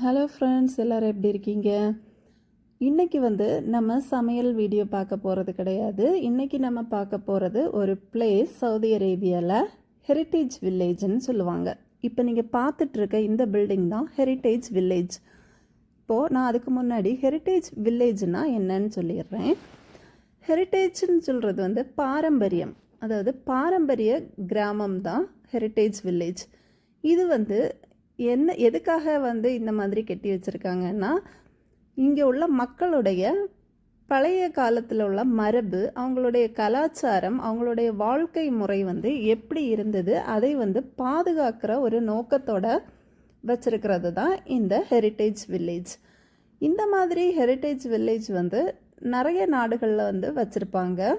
Hello friends எல்லோரும் எப்படி இருக்கீங்க? இன்றைக்கி வந்து நம்ம சமையல் வீடியோ பார்க்க போகிறது கிடையாது. இன்றைக்கி நம்ம பார்க்க போகிறது ஒரு பிளேஸ் சவுதி அரேபியாவில் ஹெரிட்டேஜ் வில்லேஜ்னு சொல்லுவாங்க. இப்போ நீங்கள் பார்த்துட்ருக்க இந்த பில்டிங் தான் ஹெரிட்டேஜ் வில்லேஜ் இப்போது நான் அதுக்கு முன்னாடி ஹெரிட்டேஜ் வில்லேஜ்னா என்னன்னு சொல்லிடுறேன். ஹெரிட்டேஜ்னு சொல்கிறது வந்து பாரம்பரியம். அதாவது பாரம்பரிய கிராமம் தான் ஹெரிட்டேஜ் வில்லேஜ் இது வந்து என்ன எதுக்காக வந்து இந்த மாதிரி கட்டி வச்சுருக்காங்கன்னா இங்கே உள்ள மக்களுடைய பழைய காலத்தில் உள்ள மரபு அவங்களுடைய கலாச்சாரம் அவங்களுடைய வாழ்க்கை முறை வந்து எப்படி இருந்தது அதை வந்து பாதுகாக்கிற ஒரு நோக்கத்தோட வச்சுருக்கிறது தான் இந்த ஹெரிட்டேஜ் வில்லேஜ் இந்த மாதிரி ஹெரிட்டேஜ் வில்லேஜ் வந்து நிறைய நாடுகளில் வந்து வச்சுருப்பாங்க.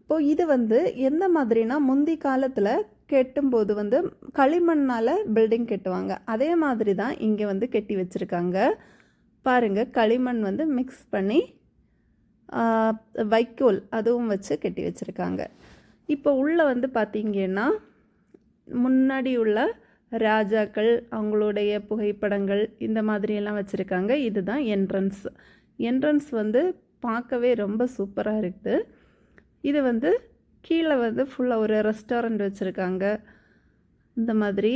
இப்போது இது வந்து எந்த மாதிரினா முந்தி காலத்தில் கெட்டும்போது வந்து களிமண்ணால் பில்டிங் கட்டுவாங்க. அதே மாதிரி தான் இங்கே வந்து கட்டி வச்சுருக்காங்க. பாருங்கள் களிமண் வந்து மிக்ஸ் பண்ணி வைக்கோல் அதுவும் வச்சு கட்டி வச்சுருக்காங்க. இப்போ உள்ளே வந்து பார்த்தீங்கன்னா முன்னாடி உள்ள ராஜாக்கள் அவங்களுடைய புகைப்படங்கள் இந்த மாதிரியெல்லாம் வச்சுருக்காங்க. இதுதான் என்ட்ரன்ஸ் என்ட்ரன்ஸ் வந்து பார்க்கவே ரொம்ப சூப்பராக இருக்குது. இது வந்து கீழே வந்து ஃபுல்லாக ஒரு ரெஸ்டாரண்ட் வச்சுருக்காங்க. இந்த மாதிரி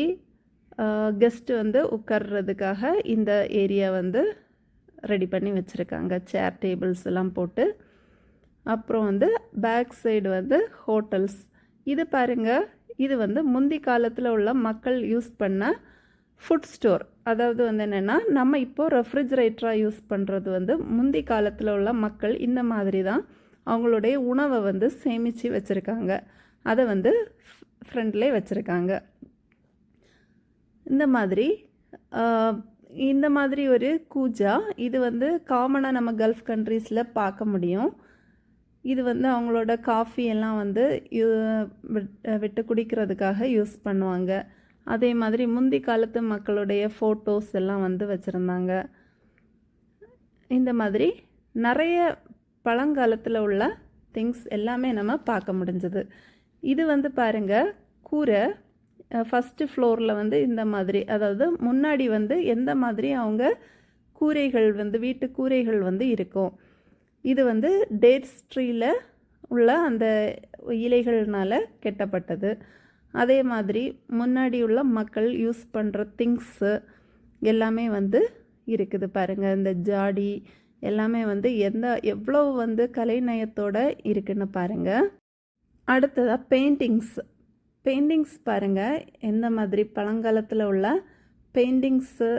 கெஸ்ட்டு வந்து உட்கார்றதுக்காக இந்த ஏரியா வந்து ரெடி பண்ணி வச்சுருக்காங்க. சேர் டேபிள்ஸ் எல்லாம் போட்டு. அப்புறம் வந்து பேக் சைடு வந்து ஹோட்டல்ஸ் இது பாருங்கள் இது வந்து முந்தி காலத்தில் உள்ள மக்கள் யூஸ் பண்ண ஃபுட் ஸ்டோர் அதாவது வந்து என்னென்னா நம்ம இப்போது ரெஃப்ரிஜரேட்டராக யூஸ் பண்ணுறது வந்து முந்தி காலத்தில் உள்ள மக்கள் இந்த மாதிரி தான். அவங்களுடைய உணவை வந்து சேமித்து வச்சுருக்காங்க. அதை வந்து ஃப்ரெண்ட்லேயே வச்சுருக்காங்க. இந்த மாதிரி இந்த மாதிரி ஒரு கூஜா இது வந்து காமனாக நம்ம கல்ஃப் கண்ட்ரீஸில் பார்க்க முடியும். இது வந்து அவங்களோட காஃபி எல்லாம் வந்து யூ- விட்- விட்டு குடிக்கிறதுக்காக யூஸ் பண்ணுவாங்க. அதே மாதிரி முந்தி காலத்து மக்களுடைய ஃபோட்டோஸ் எல்லாம் வந்து வச்சுருந்தாங்க. இந்த மாதிரி நிறைய பழங்காலத்தில் உள்ள திங்ஸ் எல்லாமே நம்ம பார்க்க முடிஞ்சது. இது வந்து பாருங்கள் கூரை ஃபஸ்ட்டு ஃப்ளோரில் வந்து இந்த மாதிரி அதாவது முன்னாடி வந்து எந்த மாதிரி அவங்க கூரைகள் வந்து வீட்டு கூரைகள் வந்து இருக்கும். இது வந்து டேட்ஸ் ட்ரீயில் உள்ள அந்த இலைகள்னால் கெட்டப்பட்டது. அதே மாதிரி முன்னாடி உள்ள மக்கள் யூஸ் பண்ணுற திங்ஸு எல்லாமே வந்து இருக்குது பாருங்கள் இந்த ஜாடி எல்லாமே வந்து எந்த எவ்வளோ வந்து கலைநயத்தோடு இருக்குன்னு பாருங்கள் அடுத்ததாக பெயிண்டிங்ஸ் பெயிண்டிங்ஸ் பாருங்கள் எந்த மாதிரி பழங்காலத்தில் உள்ள பெயிண்டிங்ஸு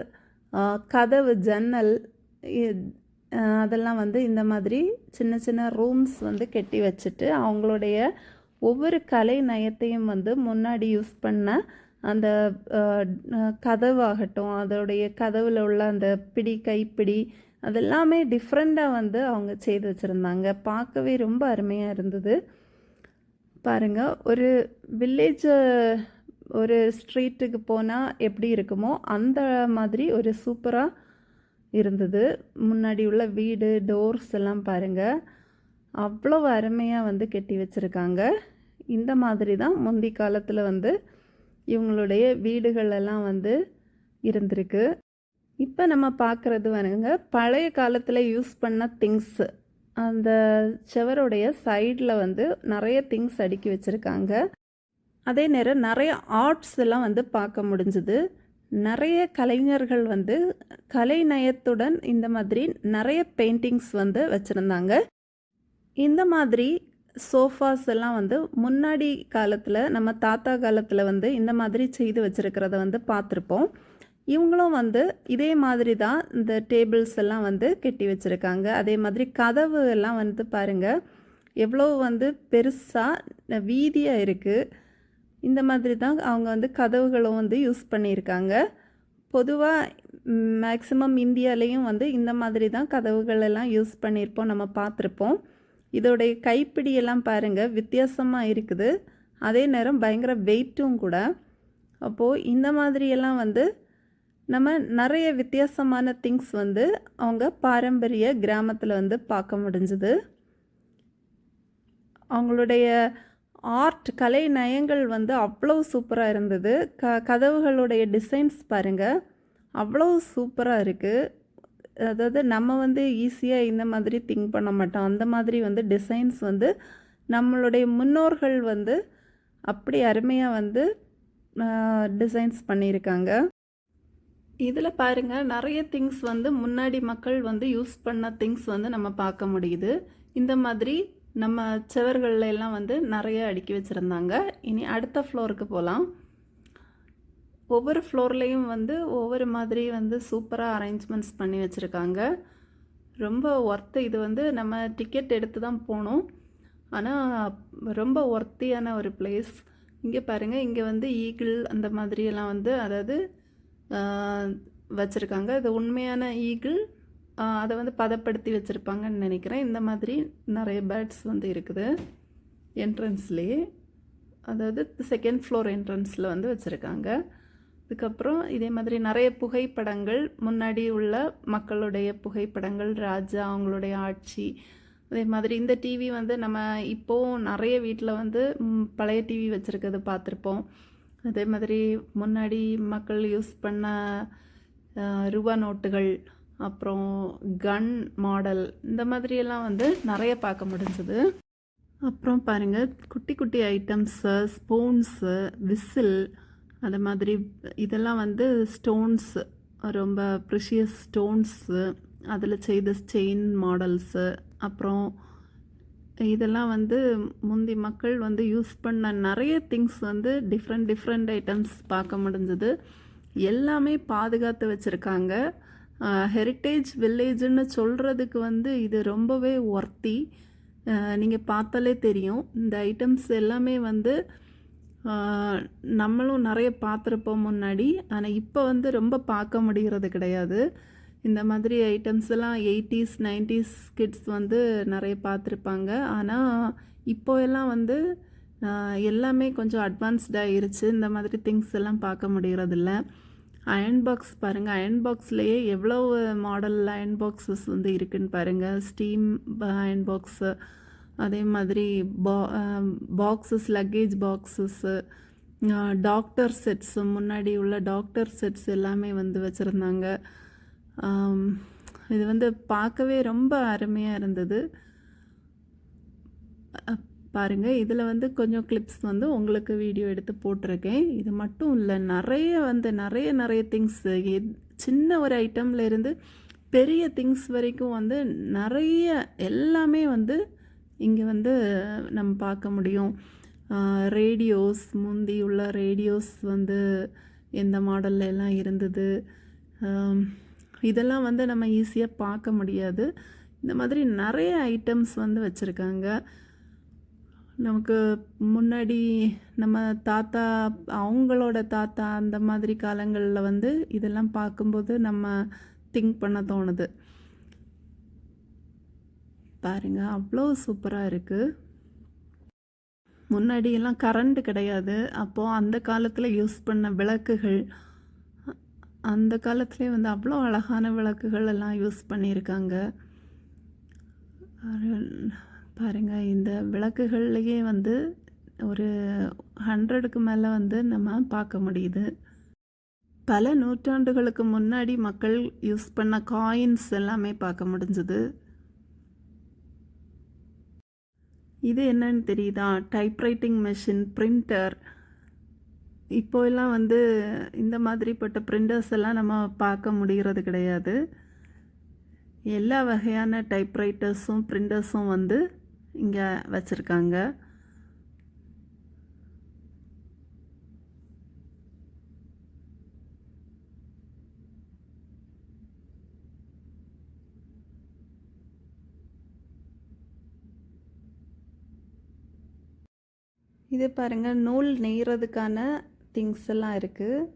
கதவு ஜன்னல் அதெல்லாம் வந்து இந்த மாதிரி சின்ன சின்ன ரூம்ஸ் வந்து கட்டி வச்சுட்டு அவங்களுடைய ஒவ்வொரு கலை நயத்தையும் வந்து முன்னாடி யூஸ் பண்ண அந்த கதவாகட்டும் அதோடைய கதவில் உள்ள அந்த பிடி கைப்பிடி அதெல்லாமே டிஃப்ரெண்ட்டாக வந்து அவங்க செய்து வச்சுருந்தாங்க. பார்க்கவே ரொம்ப அருமையாக இருந்தது. பாருங்கள் ஒரு வில்லேஜ் ஒரு ஸ்ட்ரீட்டுக்கு போனால் எப்படி இருக்குமோ அந்த மாதிரி ஒரு சூப்பராக இருந்தது. முன்னாடி உள்ள வீடு டோர்ஸ் எல்லாம் பாருங்கள் அவ்வளோ அருமையாக வந்து கட்டி வச்சுருக்காங்க. இந்த மாதிரி தான் முந்தி காலத்தில் வந்து இவங்களுடைய வீடுகளெல்லாம் வந்து இருந்திருக்கு. இப்போ நம்ம பார்க்குறது வந்துங்க பழைய காலத்தில் யூஸ் பண்ண திங்ஸு அந்த செவருடைய சைடில் வந்து நிறைய திங்ஸ் அடுக்கி வச்சுருக்காங்க. அதே நேரம் நிறைய ஆர்ட்ஸ் எல்லாம் வந்து பார்க்க முடிஞ்சுது. நிறைய கலைஞர்கள் வந்து கலைநயத்துடன் இந்த மாதிரி நிறைய பெயிண்டிங்ஸ் வந்து வச்சுருந்தாங்க. இந்த மாதிரி சோஃபாஸ் எல்லாம் வந்து முன்னாடி காலத்தில் நம்ம தாத்தா காலத்தில் வந்து இந்த மாதிரி செய்து வச்சுருக்கிறத வந்து பார்த்துருப்போம். இவங்களும் வந்து இதே மாதிரி தான் இந்த டேபிள்ஸ் எல்லாம் வந்து கட்டி வச்சுருக்காங்க. அதே மாதிரி கதவு எல்லாம் வந்து பாருங்கள் எவ்வளோ வந்து பெருசாக வீதியாக இருக்குது இந்த மாதிரி தான் அவங்க வந்து கதவுகளும் வந்து யூஸ் பண்ணியிருக்காங்க. பொதுவாக மேக்ஸிமம் இந்தியாலேயும் வந்து இந்த மாதிரி தான் கதவுகள் எல்லாம் யூஸ் பண்ணியிருப்போம் நம்ம பார்த்துருப்போம். இதோடைய கைப்பிடி எல்லாம் பாருங்கள் வித்தியாசமாக இருக்குது. அதே நேரம் பயங்கர வெயிட்டும் கூட. அப்போது இந்த மாதிரியெல்லாம் வந்து நம்ம நிறைய வித்தியாசமான திங்ஸ் வந்து அவங்க பாரம்பரிய கிராமத்தில் வந்து பார்க்க முடிஞ்சுது. அவங்களுடைய ஆர்ட் கலை நயங்கள் வந்து அவ்வளோ சூப்பராக இருந்தது. க கதவுகளுடைய டிசைன்ஸ் பாருங்கள் அவ்வளோ சூப்பராக இருக்குது அதாவது நம்ம வந்து ஈஸியாக இந்த மாதிரி திங்க் பண்ண மாட்டோம். அந்த மாதிரி வந்து டிசைன்ஸ் வந்து நம்மளுடைய முன்னோர்கள் வந்து அப்படி அருமையாக வந்து டிசைன்ஸ் பண்ணியிருக்காங்க. இதில் பாருங்கள் நிறைய திங்ஸ் வந்து முன்னாடி மக்கள் வந்து யூஸ் பண்ண திங்ஸ் வந்து நம்ம பார்க்க முடியுது. இந்த மாதிரி நம்ம சுவர்கள்ல எல்லாம் வந்து நிறைய அடுக்கி வச்சுருந்தாங்க. இனி அடுத்த ஃப்ளோருக்கு போகலாம் ஒவ்வொரு ஃப்ளோர்லேயும் வந்து ஒவ்வொரு மாதிரி வந்து சூப்பராக அரேஞ்ச்மெண்ட்ஸ் பண்ணி வச்சுருக்காங்க. ரொம்ப ஒர்த்து இது வந்து நம்ம டிக்கெட் எடுத்து தான் போகணும். ஆனால் ரொம்ப ஒர்த்தியான ஒரு பிளேஸ் இங்கே பாருங்கள் இங்கே வந்து ஈகிள் அந்த மாதிரியெல்லாம் வந்து அதாவது வச்சுருக்காங்க. இது உண்மையான ஈகிள். அதை வந்து பதப்படுத்தி வச்சுருப்பாங்கன்னு நினைக்கிறேன். இந்த மாதிரி நிறைய பேர்ட்ஸ் வந்து இருக்குது. என்ட்ரன்ஸ்லேயே. அதாவது செகண்ட் ஃப்ளோர் என்ட்ரன்ஸில் வந்து வச்சுருக்காங்க. அதுக்கப்புறம் இதே மாதிரி நிறைய புகைப்படங்கள். முன்னாடி உள்ள மக்களுடைய புகைப்படங்கள் ராஜா அவங்களுடைய ஆட்சி. அதே மாதிரி இந்த டிவி வந்து நம்ம இப்போவும் நிறைய வீட்டில் வந்து பழைய டிவி வச்சுருக்கிறது பார்த்துருப்போம். அதே மாதிரி முன்னாடி மக்கள் யூஸ் பண்ண ரூபா நோட்டுகள் அப்புறம் கன் மாடல் இந்த மாதிரியெல்லாம் வந்து நிறைய பார்க்க முடிஞ்சது. அப்புறம் பாருங்கள் குட்டி குட்டி ஐட்டம்ஸு ஸ்பூன்ஸு விசில் அது மாதிரி இதெல்லாம் வந்து ஸ்டோன்ஸ் ரொம்ப ப்ரிஷியஸ் ஸ்டோன்ஸு அதில் செய்த செயின் மாடல்ஸு அப்புறம் இதெல்லாம் வந்து முந்தி மக்கள் வந்து யூஸ் பண்ண நிறைய திங்ஸ் வந்து டிஃப்ரெண்ட் டிஃப்ரெண்ட் ஐட்டம்ஸ் பார்க்க முடிஞ்சது. எல்லாமே பாதுகாத்து வச்சுருக்காங்க. ஹெரிட்டேஜ் வில்லேஜ்னு சொல்கிறதுக்கு வந்து இது ரொம்பவே ஒர்த்தி நீங்கள் பார்த்தாலே தெரியும். இந்த ஐட்டம்ஸ் எல்லாமே வந்து நம்மளும் நிறைய பார்த்துருப்போம் முன்னாடி. ஆனால் இப்போ வந்து ரொம்ப பார்க்க முடிகிறது கிடையாது. இந்த மாதிரி ஐட்டம்ஸ் எல்லாம் எயிட்டிஸ் நைன்டிஸ் கிட்ஸ் வந்து நிறைய பார்த்துருப்பாங்க. ஆனால் இப்போ எல்லாம் வந்து எல்லாமே கொஞ்சம் அட்வான்ஸ்டாகிருச்சு இந்த மாதிரி திங்ஸ் எல்லாம் பார்க்க முடிகிறதில்ல அயன் பாக்ஸ் பாருங்கள் அயன் பாக்ஸ்லேயே எவ்வளோ மாடல் அயன் பாக்ஸஸ் வந்து இருக்குன்னு பாருங்கள் ஸ்டீம் அயன் பாக்ஸு அதே மாதிரி பா boxes luggage boxes doctor sets முன்னாடி உள்ள டாக்டர் செட்ஸ் எல்லாமே வந்து வச்சுருந்தாங்க. இது வந்து பார்க்கவே ரொம்ப அருமையாக இருந்தது. பாருங்கள் பாருங்க இதில் வந்து கொஞ்சம் கிளிப்ஸ் வந்து உங்களுக்கு வீடியோ எடுத்து போட்டிருக்கேன். இது மட்டும் இல்லை நிறைய வந்து நிறைய நிறைய திங்ஸ் சின்ன ஒரு ஐட்டம்லேருந்து பெரிய திங்ஸ் வரைக்கும் வந்து நிறைய எல்லாமே வந்து இங்கே வந்து நம்ம பார்க்க முடியும். ரேடியோஸ் முந்தி உள்ள ரேடியோஸ் வந்து எந்த மாடல்ல எல்லாம் இருந்தது. இதெல்லாம் வந்து நம்ம ஈஸியாக பார்க்க முடியாது. இந்த மாதிரி நிறைய ஐட்டம்ஸ் வந்து வச்சுருக்காங்க. நமக்கு முன்னாடி நம்ம தாத்தா அவங்களோட தாத்தா அந்த மாதிரி காலங்களில் வந்து இதெல்லாம் பார்க்கும்போது நம்ம திங்க் பண்ண தோணுது. பாருங்கள் அவ்வளோ சூப்பராக இருக்குது முன்னாடியெல்லாம் கரண்ட் கிடையாது. அப்போது அந்த காலத்தில் யூஸ் பண்ண விளக்குகள் அந்த காலத்துலேயே வந்து அவ்வளோ அழகான விளக்குகள் எல்லாம் யூஸ் பண்ணியிருக்காங்க. பாருங்கள் இந்த விளக்குகள்லேயே வந்து ஒரு ஹண்ட்ரடுக்கு மேலே வந்து நம்ம பார்க்க முடியுது. பல நூற்றாண்டுகளுக்கு முன்னாடி மக்கள் யூஸ் பண்ண காயின்ஸ் எல்லாமே பார்க்க முடிஞ்சுது. இது என்னன்னு தெரியுதா? டைப்ரைட்டிங் மிஷின் பிரிண்டர் இப்போலாம் வந்து இந்த மாதிரிப்பட்ட பிரிண்டர்ஸ் எல்லாம் நம்ம பார்க்க முடிகிறது கிடையாது. எல்லா வகையான டைப்ரைட்டர்ஸும் பிரிண்டர்ஸும் வந்து இங்கே வச்சுருக்காங்க. இது பாருங்கள் நூல் நெய்கிறதுக்கான திங்ஸ் எல்லாம் இருக்குது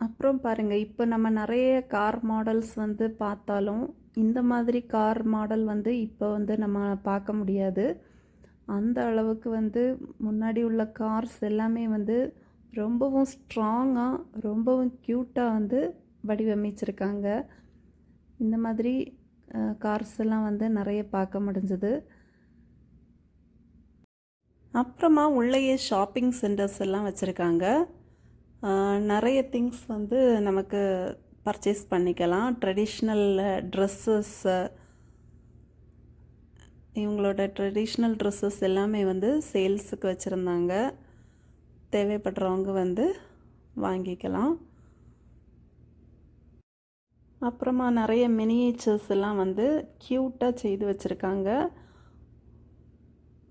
அப்புறம் பாருங்கள் இப்போ நம்ம நிறைய கார் மாடல்ஸ் வந்து பார்த்தாலும் இந்த மாதிரி கார் மாடல் வந்து இப்போ வந்து நம்ம பார்க்க முடியாது. அந்த அளவுக்கு வந்து முன்னாடி உள்ள கார்ஸ் எல்லாமே வந்து ரொம்பவும் ஸ்ட்ராங்காக ரொம்பவும் க்யூட்டாக வந்து வடிவமைச்சிருக்காங்க. இந்த மாதிரி கார்ஸ் எல்லாம் வந்து நிறைய பார்க்க முடிஞ்சது. அப்புறமா உள்ளேயே ஷாப்பிங் சென்டர்ஸ் எல்லாம் வச்சுருக்காங்க. நிறைய திங்ஸ் வந்து நமக்கு பர்ச்சேஸ் பண்ணிக்கலாம். ட்ரெடிஷ்னல் ட்ரெஸ்ஸஸ்ஸு இவங்களோட ட்ரெடிஷ்னல் ட்ரெஸ்ஸஸ் எல்லாமே வந்து சேல்ஸுக்கு வச்சுருந்தாங்க. தேவைப்படுறவங்க வந்து வாங்கிக்கலாம். அப்புறமா நிறைய மினியேச்சர்ஸ் எல்லாம் வந்து க்யூட்டாக செய்து வச்சுருக்காங்க.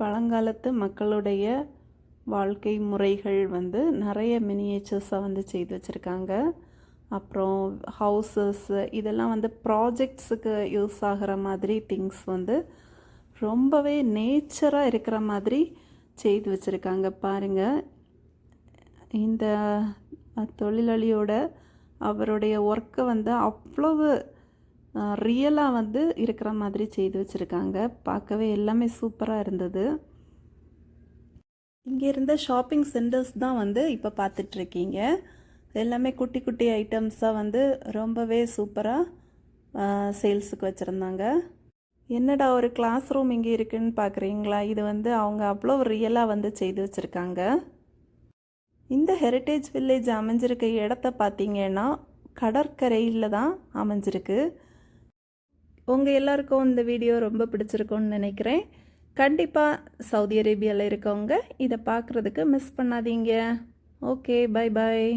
பழங்காலத்து மக்களுடைய வாழ்க்கை முறைகள் வந்து நிறைய மினியேச்சர்ஸாக வந்து செய்து வச்சுருக்காங்க. அப்புறம் ஹவுசஸ்ஸு இதெல்லாம் வந்து ப்ராஜெக்ட்ஸுக்கு யூஸ் ஆகிற மாதிரி திங்ஸ் வந்து ரொம்பவே நேச்சராக இருக்கிற மாதிரி செய்து வச்சுருக்காங்க. பாருங்கள் இந்த தொழிலாளியோட அவருடைய ஒர்க்கை வந்து அவ்வளவு ரியலாக வந்து இருக்கிற மாதிரி செய்து வச்சுருக்காங்க. பார்க்கவே எல்லாமே சூப்பராக இருந்தது. இங்கே இருந்த ஷாப்பிங் சென்டர்ஸ் தான் வந்து இப்போ பார்த்துட்ருக்கீங்க. எல்லாமே குட்டி குட்டி ஐட்டம்ஸாக வந்து ரொம்பவே சூப்பராக சேல்ஸுக்கு வச்சுருந்தாங்க. என்னடா ஒரு கிளாஸ் ரூம் இங்கே இருக்குன்னு பார்க்குறீங்களா இது வந்து அவங்க அவ்வளோ ரியலாக வந்து செய்து வச்சுருக்காங்க. இந்த ஹெரிட்டேஜ் வில்லேஜ் அமைஞ்சிருக்க இடத்த பார்த்தீங்கன்னா கடற்கரையில் தான் அமைஞ்சிருக்கு. உங்கள் எல்லாருக்கும் இந்த வீடியோ ரொம்ப பிடிச்சிருக்கும்னு நினைக்கிறேன். கண்டிப்பாக சவுதி அரேபியாவில் இருக்கவங்க இதை பார்க்குறதுக்கு மிஸ் பண்ணாதீங்க. Okay bye bye